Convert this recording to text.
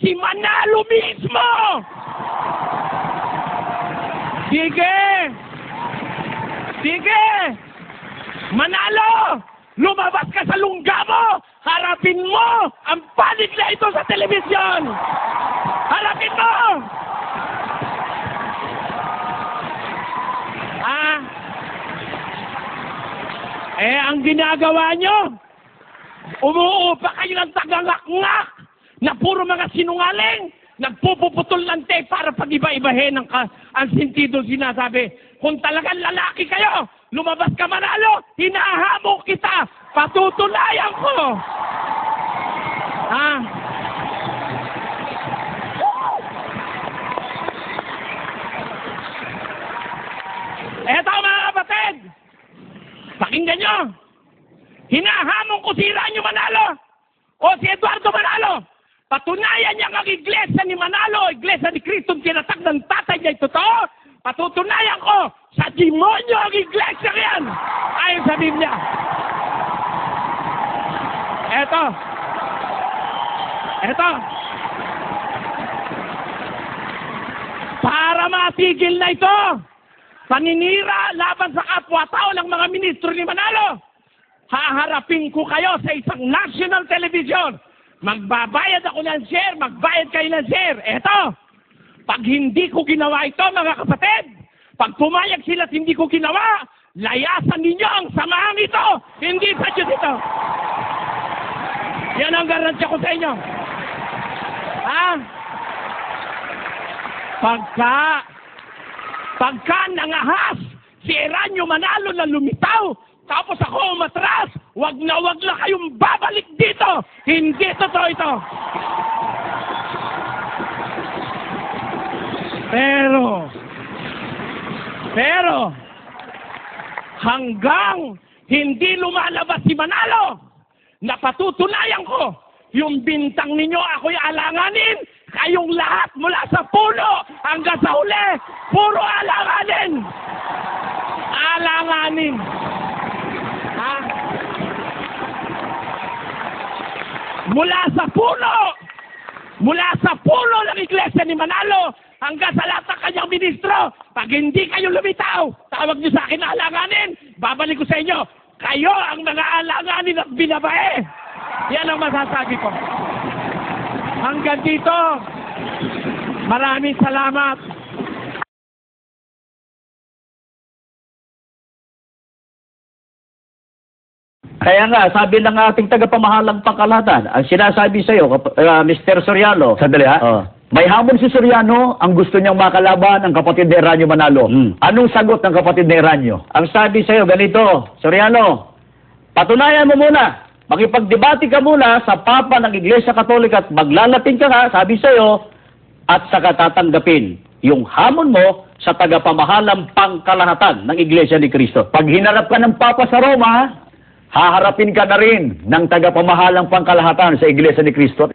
si Manalo mismo! Sige! Sige! Manalo! Lumabas ka sa lungga mo! Harapin mo ang panig na ito sa telebisyon! Harapin mo! Ah? Eh, ang ginagawa nyo, umuupa kayo ng tagangak-ngak na puro mga sinungaling, nagpupuputol ng tape para pag-iba-ibahin ang, ka- ang sentido sinasabi. Kung talagang lalaki kayo, lumabas ka manalo, hinahamok kita, patutulayan ko. Ah? Eto mga kapatid, pakinggan nyo. Hinahamon ko si Ranyo Manalo o si Eduardo Manalo. Patunayan niya ang iglesia ni Manalo, iglesia ni Cristo, tinatag ng tatay niya ito to. Patutunayan ko sa demonyo ang iglesia yan. Ayon sa Biblia. Eto. Eto. Para matigil na ito, paninira laban sa kapwa-tao ng mga ministro ni Manalo. Haharapin ko kayo sa isang national television. Magbabayad ako ng share, magbayad kayo ng share. Eto, pag hindi ko ginawa ito, mga kapatid, pag pumayag sila hindi ko ginawa, layasan ninyo ang samahan ito. Hindi sa Diyos ito. Yan ang garansya ko sa inyo. Ha? Pagka, pagka nangahas, si Eranyo Manalo na lumitaw, tapos ako umatras, wag na wag na kayong babalik dito. Hindi ito. Pero, pero, hanggang hindi lumalabas si Manalo, napatutunayan ko, yung bintang ninyo ako'y alanganin, kayong lahat mula sa puno hanggang sa huli, puro alanganin. Alanganin. Ha? Mula sa puno, mula sa puno ng iglesia ni Manalo, hanggang sa lahat ng kanyang ministro, pag hindi kayo lumitaw, tawag niyo sa akin na alanganin, babalik ko sa inyo, kayo ang mga alanganin at binabae. Yan ang masasabi ko. Hanggang dito, maraming salamat. Kaya nga, sabi ng ating tagapamahalang pangkalahatan, ang sinasabi sa iyo, Mr. Soriano, Sandali ha. Oh. May hamon si Soriano, ang gusto niyang makalaban ang kapatid ni Eranio Manalo. Hmm. Anong sagot ng kapatid ni Eranio? ang sabi sa iyo, ganito, Soriano, patunayan mo muna, makipagdebate ka muna sa Papa ng Iglesia Katolika at maglalapin ka nga, sabi sa iyo, at saka tatanggapin yung hamon mo sa tagapamahalang pangkalahatan ng Iglesia ni Cristo. Pag hinarap ka ng Papa sa Roma, haharapin ka na rin ng tagapamahalang pangkalahatan sa Iglesia ni Cristo.